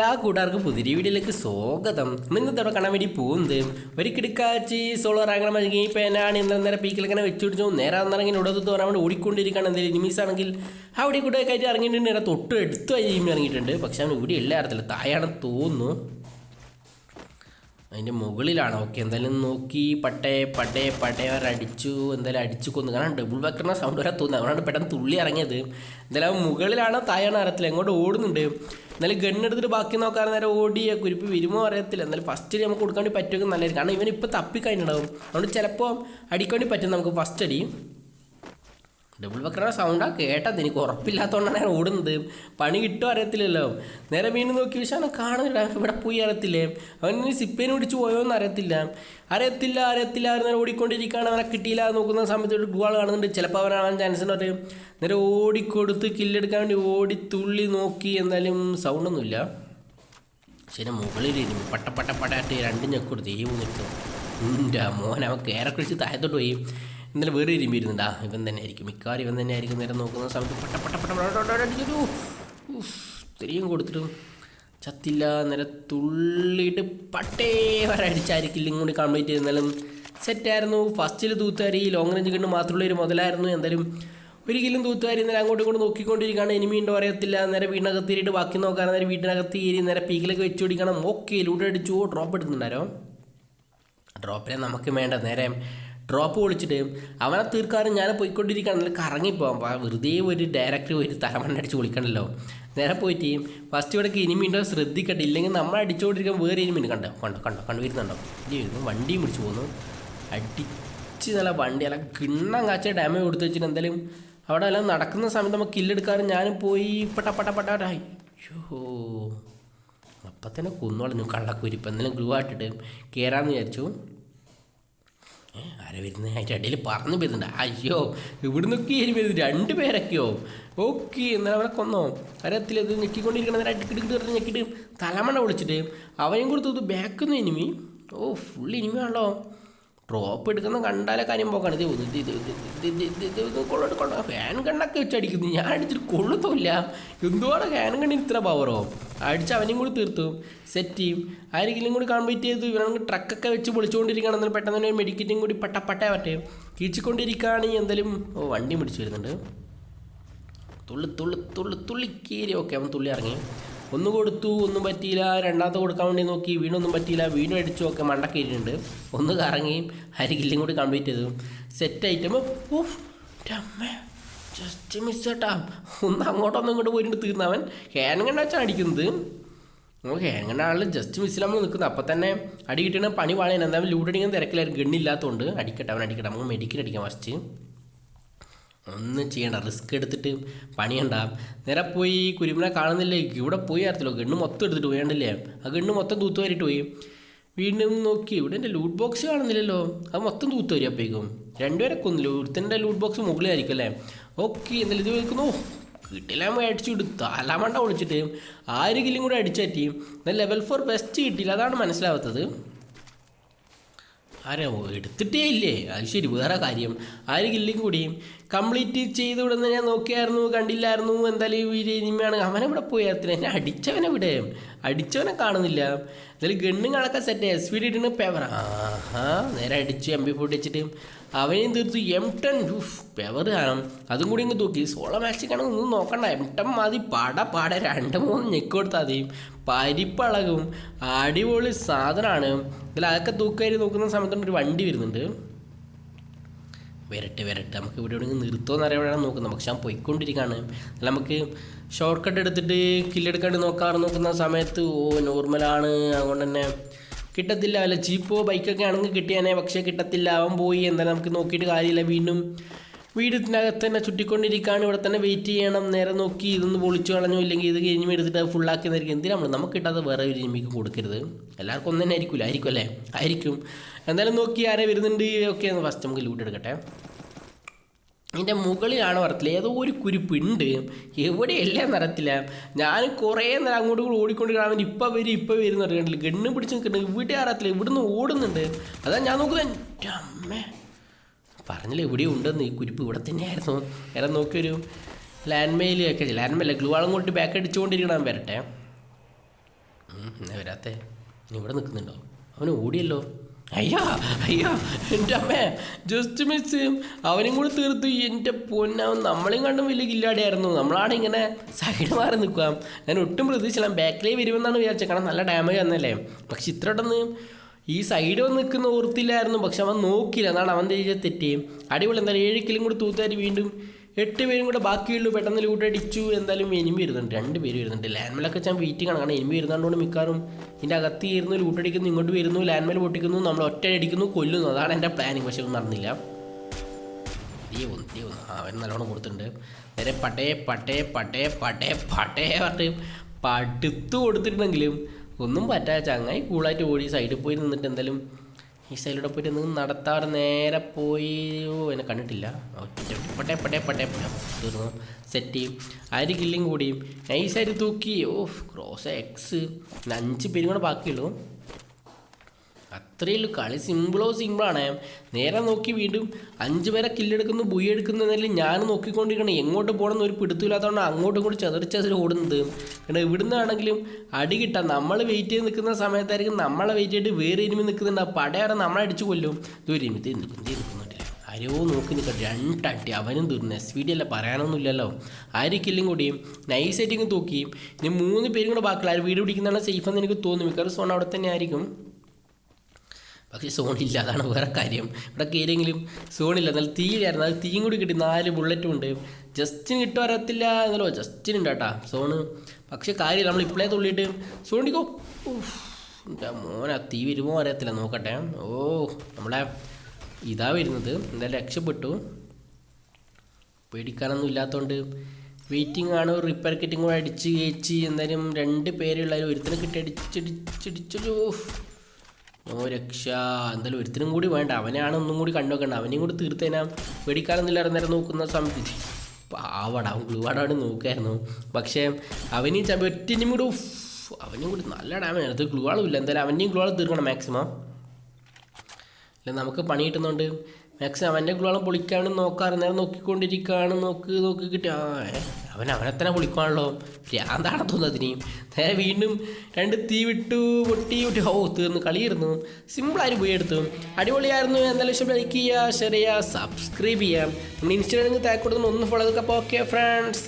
എല്ലാ കൂട്ടുകാർക്കും പുതിയ വീഡിയോയിലേക്ക് സ്വാഗതം. നിങ്ങൾക്ക് കാണാൻ വേണ്ടി പോകുന്നത്? ഒരു കിടക്കാച്ചി സോളോ റാങ്ങണം മഴങ്ങി പേനാണ് ഇന്നലെ നേരം പീക്കിലിങ്ങനെ വെച്ച് പിടിച്ചു. നേരെ അന്നിറങ്ങി ഉടത്ത് തോറാൻ വേണ്ടി ഓടിക്കൊണ്ടിരിക്കുകയാണ്. എന്തെങ്കിലും നിമീസ് ആണെങ്കിൽ അവിടെ കൂടെ കയറ്റി ഇറങ്ങിയിട്ടുണ്ട്. നേരെ തൊട്ട് എടുത്തു കഴിഞ്ഞ് ഇറങ്ങിയിട്ടുണ്ട്. പക്ഷെ അവൻ ഇവിടെ അറിയത്തില്ല തായാണെന്ന് തോന്നുന്നു. അതിന്റെ മുകളിലാണ്. ഓക്കെ എന്തായാലും നോക്കി. പട്ടേ പട്ടേ പട്ടേ അടിച്ചു എന്തായാലും അടിച്ചു കൊന്നു. കാരണം ഡബിൾ ബക്കറിന്റെ സൗണ്ട് വരെ തോന്നുന്നു അവനാണ് പെട്ടെന്ന് തുള്ളി ഇറങ്ങിയത്. എന്തായാലും മുകളിലാണോ തായാണോ അറിയത്തില്ല എങ്ങോട്ട് ഓടുന്നുണ്ട്. എന്നാലും ഗണ്ണെടുത്തിട്ട് ബാക്കി നോക്കാൻ നേരം ഓടിയ കുരിപ്പ് വരുമോ അറിയത്തില്ല. എന്നാലും ഫസ്റ്റ് നമുക്ക് കൊടുക്കാൻ വേണ്ടി പറ്റുമെങ്കിൽ നല്ലതായിരിക്കും. കാരണം ഇവൻ തപ്പിക്കഴിഞ്ഞിട്ടുണ്ടാവും. അതുകൊണ്ട് ചിലപ്പോൾ അടിക്കാൻ വേണ്ടി പറ്റും. നമുക്ക് ഫസ്റ്റ് അടി. ഡബിൾ ബക്കറുടെ സൗണ്ടാ കേട്ടത് എനിക്ക് ഉറപ്പില്ലാത്തതുകൊണ്ടാണ് ഞാൻ ഓടുന്നത്. പണി കിട്ടുമോ അറിയത്തില്ലല്ലോ. നേരെ വീണ്ടും നോക്കി വെച്ചാൽ കാണുന്നില്ല ഇവിടെ പോയി അറിയത്തില്ലേ? അവൻ ഇനി സിപ്പേനെ പിടിച്ച് പോയോന്ന് അറിയത്തില്ല. അറിയത്തില്ല അറിയത്തില്ല നേരെ ഓടിക്കൊണ്ടിരിക്കുകയാണ്. അവനെ കിട്ടിയില്ല നോക്കുന്ന സമയത്ത് ഒരു ഗുവാൾ കാണുന്നുണ്ട്. ചിലപ്പോൾ അവനാണ് ചാൻസ് ഉണ്ട് നേരെ ഓടിക്കൊടുത്ത് കില്ലെടുക്കാൻ വേണ്ടി ഓടി തുള്ളി നോക്കി എന്തായാലും സൗണ്ടൊന്നുമില്ല ശരി മുകളിലിരുന്നു പട്ട പട്ട പട്ടായിട്ട് രണ്ട് ഞെക്കൊടുത്ത് ഈ നിൽക്കും എന്റെ മോൻ അവൻ കയറെ കുളിച്ച് താഴത്തോട്ട് പോയി. ഇന്നലെ വേറെ ഇരുമ്പ് ഇരുന്നുണ്ടാ ഇവൻ തന്നെ ആയിരിക്കും. മിക്കവാറും ഇവൻ തന്നെ ആയിരിക്കും നേരം നോക്കുന്ന സമയത്ത് പട്ട പട്ട പട്ട ഇത്രയും കൊടുത്തിട്ടും ചത്തില്ല. നേരെ തുള്ളിയിട്ട് പട്ടേ വരെ അടിച്ചായിരിക്കില്ല കൂടി കംപ്ലീറ്റ് ചെയ്തെന്നാലും സെറ്റായിരുന്നു ഫസ്റ്റിൽ തൂത്തുകാരി ലോങ് റേഞ്ച് കണ്ട് മാത്രമുള്ള ഒരു മുതലായിരുന്നു. എന്തായാലും ഒരിക്കലും തൂത്തുകാരി നേരെ അങ്ങോട്ടും ഇങ്ങോട്ടും നോക്കിക്കൊണ്ടിരിക്കുകയാണ്. ഇനിമി ഉണ്ടോ അറിയത്തില്ല. നേരെ വീടിനകത്ത് കയറിയിട്ട് ബാക്കി നോക്കാൻ നേരെ വീടിനകത്ത് കയറി നേരെ പീക്കിലൊക്കെ വെച്ച് പിടിക്കണം. ഓക്കെ ലൂടെ അടിച്ചു. ഡ്രോപ്പ് എടുക്കുന്നുണ്ടാരോ ഡ്രോപ്പിനെ നമുക്ക് വേണ്ട. നേരെ ഡ്രോപ്പ് വിളിച്ചിട്ട് അവനെ തീർക്കാനും ഞാൻ പോയിക്കൊണ്ടിരിക്കുകയാണെങ്കിൽ കറങ്ങിപ്പോകാം വെറുതെ ഒരു ഡയറക്റ്റ് ഒരു തലമണ്ണ അടിച്ച് വിളിക്കണമല്ലോ നേരെ പോയിട്ട് ഫസ്റ്റ് ഇവിടെ ഇനിമിണ്ടോ ശ്രദ്ധിക്കട്ടെ. ഇല്ലെങ്കിൽ നമ്മൾ അടിച്ചുകൊണ്ടിരിക്കാൻ വേറെ ഇനിമിണ്ട് കണ്ടോ? കണ്ടോ കണ്ടോ കണ്ടു വരുന്നുണ്ടോ? ഇനി വരുന്നു വണ്ടിയും പിടിച്ച് പോകുന്നു അടിച്ച് നല്ല വണ്ടി അല്ല കിണ്ണം കാച്ച ഡാമേജ് കൊടുത്തു വെച്ചിട്ട് എന്തായാലും അവിടെ എല്ലാം നടക്കുന്ന സമയത്ത് നമുക്ക് കില്ലെടുക്കാറ് ഞാനും പോയി പട്ട പട്ട പട്ട പട്ട. അയ്യോ. അപ്പം തന്നെ കൊന്നോളഞ്ഞു കള്ളക്കുരിപ്പ്. എന്തെങ്കിലും ഗ്ലൂ ആട്ടിട്ട് കയറാമെന്ന് വിചാരിച്ചു. ആരാ വരുന്നത് അതിന്റെ ഇടയിൽ പറഞ്ഞു വരുന്നുണ്ട് അയ്യോ ഇവിടുന്നൊക്കെ ഇനി വരുന്നത് രണ്ട് പേരൊക്കെയോ? ഓക്കെ എന്നാൽ അവനെ കൊന്നോ? അറിയത്തില്ല ഇത് ഞെക്കിക്കൊണ്ടിരിക്കണ അടിക്കിട്ട് പറഞ്ഞ് ഞെക്കിട്ട് തലമണ വിളിച്ചിട്ട് അവനെയും കൊടുത്തു ബാക്കൊന്നും ഇനിമി ഓ ഫുൾ എനിമിയാണല്ലോ ഡ്രോപ്പ് എടുക്കുന്ന കണ്ടാലേ കാര്യം പോക്കാണ്. കൊള്ളോട്ട് ഫാൻ കണ്ണൊക്കെ വെച്ചടിക്കുന്നു ഞാൻ അടിച്ചിട്ട് കൊള്ളത്തില്ല എന്തുവാണ് ഫാൻ കണ്ണിന് ഇത്ര പവറോ അടിച്ച് അവനെയും കൂടി തീർത്തു. സെറ്റ് ചെയ്യും. ആരെങ്കിലും കൂടി കംപ്ലീറ്റ് ചെയ്തു ഇവരാണ് ട്രക്കൊക്കെ വെച്ച് പൊളിച്ചുകൊണ്ടിരിക്കുകയാണെന്നാൽ പെട്ടെന്ന് തന്നെ മെഡിക്കറ്റും കൂടി പട്ടപ്പട്ടേ പറ്റേ കീച്ചിക്കൊണ്ടിരിക്കുകയാണ്. എന്തായാലും ഓ വണ്ടി പിടിച്ചു വരുന്നുണ്ട്. തുള്ളി തുള്ളി തുള്ളി തുള്ളി കീരി. ഓക്കെ അവൻ തുള്ളി ഇറങ്ങി. ഒന്ന് കൊടുത്തു ഒന്നും പറ്റിയില്ല. രണ്ടാമത്തെ കൊടുക്കാൻ വേണ്ടി നോക്കി വീണൊന്നും പറ്റിയില്ല. വീണ്ടും അടിച്ചു ഒക്കെ മണ്ടക്കേറ്റിട്ടുണ്ട് ഒന്ന് കറങ്ങി അരികില്ലും കൂടി കംപ്ലീറ്റ് ചെയ്തു. സെറ്റ് ഐറ്റം ജസ്റ്റ് മിസ് കേട്ടാ ഒന്ന് അങ്ങോട്ടൊന്നും ഇങ്ങോട്ട് പോയിട്ട് തീർന്നവൻ. ഹേനങ്ങണ്ട വെച്ചാണ് അടിക്കുന്നത്. നമുക്ക് ഹേങ്ങണ്ട ആളിൽ ജസ്റ്റ് മിസ്സിലാകുമ്പോൾ നിൽക്കുന്നത് അപ്പം തന്നെ അടി കിട്ടണ പണി പാളയാണ് എന്തായാലും ലൂട്ടടിക്കാൻ തിരക്കിലായിരുന്നു ഗണ്ണില്ലാത്തതുകൊണ്ട് അടിക്കട്ടെ അവൻ അടിക്കട്ടെ. നമുക്ക് മെഡിക്കൽ അടിക്കാം ഫസ്റ്റ് ഒന്നും ചെയ്യണ്ട റിസ്ക് എടുത്തിട്ട് പണിയണ്ട. നേരെ പോയി കുരുമനെ കാണുന്നില്ലേ? ഇവിടെ പോയി അറിയത്തില്ല ഗണ്ണ് മൊത്തം എടുത്തിട്ട് പോയണ്ടില്ലേ ആ ഗണ്ണ് മൊത്തം തൂത്ത് വരിട്ട് പോയി. വീണ്ടും നോക്കി ഇവിടെ എന്റെ ലൂട്ട് ബോക്സ് കാണുന്നില്ലല്ലോ. അത് മൊത്തം തൂത്ത് വരും അപ്പോഴേക്കും രണ്ടുപേരെ കൊന്നില്ല? ഒരുത്തന്റെ ലൂട്ട് ബോക്സ് മുകളിലായിരിക്കും അല്ലേ? ഓക്കെ എന്നാലും ഇത് വെക്കുന്നു കിട്ടില്ല അടിച്ചു വിടും അലാമണ്ട വിളിച്ചിട്ട് ആരെങ്കിലും കൂടെ അടിച്ചാറ്റി എന്നാൽ ലെവൽ ഫോർ ബെസ്റ്റ് കിട്ടിയില്ല. അതാണ് മനസ്സിലാവാത്തത്. ഓ, എടുത്തിട്ടേ ഇല്ലേ? അത് ശരി വേറെ കാര്യം. ആരെങ്കിലും കൂടി കംപ്ലീറ്റ് ചെയ്ത് വിടുന്ന ഞാൻ നോക്കിയായിരുന്നു കണ്ടില്ലായിരുന്നു എന്തായാലും ഈ ഇനിമയാണ് അവനെ ഇവിടെ പോയി? എന്നെ അടിച്ചവനെ ഇവിടെ അടിച്ചവനെ കാണുന്നില്ല. എന്തായാലും ഗണ്ണും കണക്കെ സെറ്റ് എസ് വി ഇടുന്ന പേവർ ആഹാ നേരെ അടിച്ച് എം ബി ഫോർട്ടി വെച്ചിട്ട് അവനെയും തീർത്തു എം ടെൻ പേവർ കാണും. അതും കൂടി ഇങ്ങ് തൂക്കി. സോളോ കാണാൻ ഒന്നും നോക്കണ്ട. എം ടെൻ മതി. പട പാട. രണ്ട് മൂന്ന് ഞെക്ക് കൊടുത്താൽ മതി. പരിപ്പളകും. അടിപൊളി സാധനമാണ് ഇതിൽ അതൊക്കെ തൂക്കാരി നോക്കുന്ന സമയത്തുണ്ട് ഒരു വണ്ടി വരുന്നുണ്ട്. വരട്ടെ വരട്ടെ. നമുക്ക് ഇവിടെ എവിടെയെങ്കിലും നിർത്തുമെന്ന് അറിയാൻ നോക്കുന്നത്. പക്ഷെ ഞാൻ പോയിക്കൊണ്ടിരിക്കുകയാണ്. അല്ല നമുക്ക് ഷോർട്ട് കട്ട് എടുത്തിട്ട് കില്ലെടുക്കാണ്ട് നോക്കാറ് നോക്കുന്ന സമയത്ത് ഓ നോർമലാണ് അതുകൊണ്ട് തന്നെ കിട്ടത്തില്ല. അല്ല ചീപ്പോ ബൈക്കൊക്കെ ആണെങ്കിൽ കിട്ടിയാനേ. പക്ഷേ കിട്ടത്തില്ല. അവൻ പോയി. എന്തായാലും നമുക്ക് നോക്കിയിട്ട് കാര്യമില്ല. വീണ്ടും വീടിനകത്ത് തന്നെ ചുറ്റിക്കൊണ്ടിരിക്കുകയാണ് ഇവിടെ തന്നെ വെയിറ്റ് ചെയ്യണം നേരെ നോക്കി ഇതൊന്ന് പൊളിച്ചു കളഞ്ഞു ഇല്ലെങ്കിൽ ഇത് കഴിഞ്ഞ് എടുത്തിട്ട് അത് ഫുള്ളാക്കിയതായിരിക്കും എന്തിനാ നമ്മൾ നമുക്ക് കിട്ടാതെ വേറെ ഒരു ജിമ്മിക്ക് കൊടുക്കരുത്. എല്ലാവർക്കും ഒന്നും തന്നെ ആയിരിക്കില്ല ആയിരിക്കും അല്ലേ? ആയിരിക്കും. എന്തായാലും നോക്കി ആരെ വരുന്നുണ്ട് ഓക്കെ ഫസ്റ്റ് നമുക്ക് ലൂട്ട് എടുക്കട്ടെ. ഇതിന്റെ മുകളിലാണ് വരത്തില്ല? ഏതോ ഒരു കുരിപ്പുണ്ട് എവിടെയല്ല നടത്തില്ല ഞാൻ കുറേ നേരം അങ്ങോട്ട് കൂടി ഓടിക്കൊണ്ട് കാണാൻ ഇപ്പം വരും ഇപ്പം വരും എന്ന് കണ്ടില്ല? ഗണ്ണ് പിടിച്ച് നിൽക്കുന്നുണ്ട് ഇവിടെ അറിയത്തില്ല. ഇവിടുന്ന് ഓടുന്നുണ്ട്. അതാ ഞാൻ നോക്കുന്നത്. എന്റെ അമ്മേ. പറഞ്ഞില്ല എവിടെയോ ഉണ്ടെന്ന്. ഈ കുരിപ്പ് ഇവിടെ തന്നെയായിരുന്നു. വേറെ നോക്കിയൊരു ലാൻഡ് മെയിൽ ഒക്കെ ലാൻഡ് മെയിൽ ഗ്ലൂ ആളും കൊണ്ട് ബാക്ക് അടിച്ചുകൊണ്ടിരിക്കണം വരട്ടെ. എന്നാ വരാത്തേ? ഇനി ഇവിടെ നിൽക്കുന്നുണ്ടോ? അവന് ഓടിയല്ലോ. അയ്യോ അയ്യോ എന്റെ അമ്മേ ജസ്റ്റ് മിസ് അവനും കൂടെ തീർത്തു. എന്റെ പൊന്നവൻ നമ്മളെയും കണ്ടും വലിയ കില്ലാടിയായിരുന്നു. നമ്മളാണ് ഇങ്ങനെ സൈഡ് മാറി നിൽക്കുക. ഞാൻ ഒട്ടും പ്രതീക്ഷിച്ചില്ല. ബാക്കിലേ വരുമെന്നാണ് വിചാരിച്ചത്. കാരണം നല്ല ഡാമേജ് വന്നല്ലേ പക്ഷെ ഇത്ര ഈ സൈഡ് വന്ന് നിൽക്കുന്ന ഓർത്തില്ലായിരുന്നു പക്ഷെ അവൻ നോക്കിയില്ല. എന്നാണ് അവന്റെ ചെയ്ത തെറ്റ്. അടിപൊളി. എന്തായാലും ഏഴ് കിലും കൂടി തൂത്താരി വീണ്ടും എട്ട് പേരും കൂടെ ബാക്കിയുള്ളൂ. പെട്ടെന്ന് ലൂട്ട് അടിച്ചു. എന്തായാലും എനിമി വരുന്നുണ്ട്. രണ്ട് പേര് വരുന്നുണ്ട്. ലാൻഡ്മേലൊക്കെ ഞാൻ വെയിറ്റ് കാണാം കാരണം എനിമി വരുന്നതുകൊണ്ട് മിക്കാറും ഇതിന്റെ അകത്ത് ഇരുന്ന് ലൂട്ട് അടിക്കുന്നു ഇങ്ങോട്ട് വരുന്നു ലാൻഡ്മേൽ പൊട്ടിക്കുന്നു നമ്മൾ ഒറ്റ അടിക്കുന്നു കൊല്ലുന്നു. അതാണ് എന്റെ പ്ലാനിങ് പക്ഷെ ഒന്നും നടന്നില്ല. ഈ ഒന്ന് അവൻ നല്ലോണം കൊടുത്തിട്ടുണ്ട്. നേരെ പട്ടേ പട്ടേ പട്ടേ പട്ടേ പട്ടേ പറഞ്ഞിട്ട് പടുത്തു കൊടുത്തിട്ടുണ്ടെങ്കിലും ഒന്നും പറ്റാ ചങ്ങായി കൂളായിട്ട് ഓടി സൈഡിൽ പോയി നിന്നിട്ട് എന്തായാലും ഈ സൈഡിലൂടെ പോയിട്ട് നിന്ന് നടത്താറ് നേരെ പോയി. എന്നെ കണ്ടിട്ടില്ല. പട്ടേ പട്ടേ പട്ടേ തീർന്നു സെറ്റ് ചെയ്യും. ആര് കില്ലിങ് കൂടിയും. നൈസായിട്ട് തൂക്കി. ഓ ക്രോസ് എക്സ് അഞ്ച് പേരും കൂടെ ബാക്കിയുള്ളൂ. അത്രയേ ഉള്ളൂ കളി സിമ്പിളോ സിമ്പിളാണ് നേരെ നോക്കി വീണ്ടും അഞ്ച് പേരെ കില്ലെടുക്കുന്നു ബുയി എടുക്കുന്ന നിലയിൽ ഞാൻ നോക്കിക്കൊണ്ടിരിക്കണം. എങ്ങോട്ട് പോകണമെന്ന് ഒരു പിടുത്തില്ലാത്തതുകൊണ്ട് അങ്ങോട്ടും കൂടി ചതറിച്ചതിൽ ഓടുന്നത്. കാരണം ഇവിടുന്ന് ആണെങ്കിലും അടി കിട്ടാം നമ്മൾ വെയിറ്റ് ചെയ്ത് നിൽക്കുന്ന സമയത്തായിരിക്കും നമ്മളെ വെയിറ്റ് ചെയ്തിട്ട് വേറെ ഇനിമി നിൽക്കുന്നുണ്ട്. ആ നമ്മളെ അടിച്ചു കൊല്ലും. ദൂരം ഇത് നിൽക്കും ഇത് നിൽക്കുന്നുണ്ട് ആരോ നോക്കി നിൽക്കട്ടെ രണ്ടടി അവനും തീർന്നു എസ് വി ഡി അല്ല പറയാനൊന്നുമില്ലല്ലോ. ആര് കില്ലും നൈസ് ആയിട്ടിങ്ങ് തൂക്കിയും ഇനി മൂന്ന് പേരും കൂടെ ബാക്കിയുള്ള ആര് വീട് പിടിക്കുന്നതാണ് സേഫ് എന്ന് എനിക്ക് തോന്നുന്നു. മിക്കവാറും സോൺ അവിടെ തന്നെ ആയിരിക്കും. പക്ഷേ സോണില്ല അതാണ് വേറെ കാര്യം. ഇവിടെ കയറിയെങ്കിലും സോണില്ല. എന്നാൽ തീയിലായിരുന്നു. അത് തീയും കൂടി കിട്ടി. നാല് ബുള്ളറ്റും ഉണ്ട്. ജസ്റ്റിന് കിട്ടും അറിയത്തില്ല എന്നല്ലോ. ജസ്റ്റിന് ഉണ്ട് കേട്ടാ. സോണ്. പക്ഷേ കാര്യമില്ല. നമ്മൾ ഇപ്പോഴേ തുള്ളിയിട്ട് സോണിക്കോ? എന്താ മോനെ തീ വരുമോ അറിയത്തില്ല. നോക്കട്ടെ. ഓ നമ്മളെ ഇതാ വരുന്നത്. എന്തായാലും രക്ഷപ്പെട്ടു. പേടിക്കാനൊന്നും ഇല്ലാത്തതുകൊണ്ട് വെയിറ്റിംഗ് ആണ്. റിപ്പയർ കിറ്റും കൂടെ അടിച്ച് കയറ്റി എന്തായാലും രണ്ട് പേരുള്ളതിൽ ഒരുത്തിനെ കിട്ടി. അടിച്ചടിച്ചടിച്ചോ ഓ രക്ഷ. എന്തായാലും ഒരുത്തിനും കൂടി വേണ്ട. അവനെയാണ് ഒന്നും കൂടി കണ്ടുവെക്കേണ്ട അവനെയും കൂടി തീർത്തേനാ. പേടിക്കാനൊന്നും ഇല്ലാതെ നേരം നോക്കുന്ന സമയത്ത് പാവട. അവൻ ഗ്ലൂവാടാണ് നോക്കായിരുന്നു. പക്ഷേ അവനെയും ചമ്പ ഒറ്റിനും കൂടി അവനെയും അവനും കൂടി നല്ല ഡാമേജ് അത് ഗ്ലൂവാളും ഇല്ല. എന്തായാലും അവന്റെയും ഗ്ലൂവാൾ തീർക്കണം മാക്സിമം. അല്ല നമുക്ക് പണി കിട്ടുന്നുണ്ട്. മാക്സിമം അവന്റെ ഗ്ലൂവാളം പൊളിക്കാണ് നോക്കാറ് നേരം നോക്കിക്കൊണ്ടിരിക്കുകയാണ് നോക്ക് നോക്കി കിട്ടി ആ അവൻ അവനെ തന്നെ പൊളിക്കാണല്ലോ ഭ്രാന്താണ് തോന്നുന്നത് അതിന് നേരെ വീണ്ടും രണ്ട് തീ വിട്ടു പൊട്ടി വിട്ടു ഹോ തീർന്ന് കളിയിരുന്നു സിമ്പിളായിട്ട് പോയി എടുത്തു. അടിപൊളിയായിരുന്നു. എന്തായാലും ഇഷ്ടം ലൈക്ക് ചെയ്യുക ഷെയർ ചെയ്യുക സബ്സ്ക്രൈബ് ചെയ്യാം നമ്മൾ ഇൻസ്റ്റാഗ്രാമിൽ താഴെ കൊടുക്കുന്ന ഒന്ന് ഫോളോ ചെയ്തൊക്കെ അപ്പോൾ ഓക്കെ ഫ്രണ്ട്സ്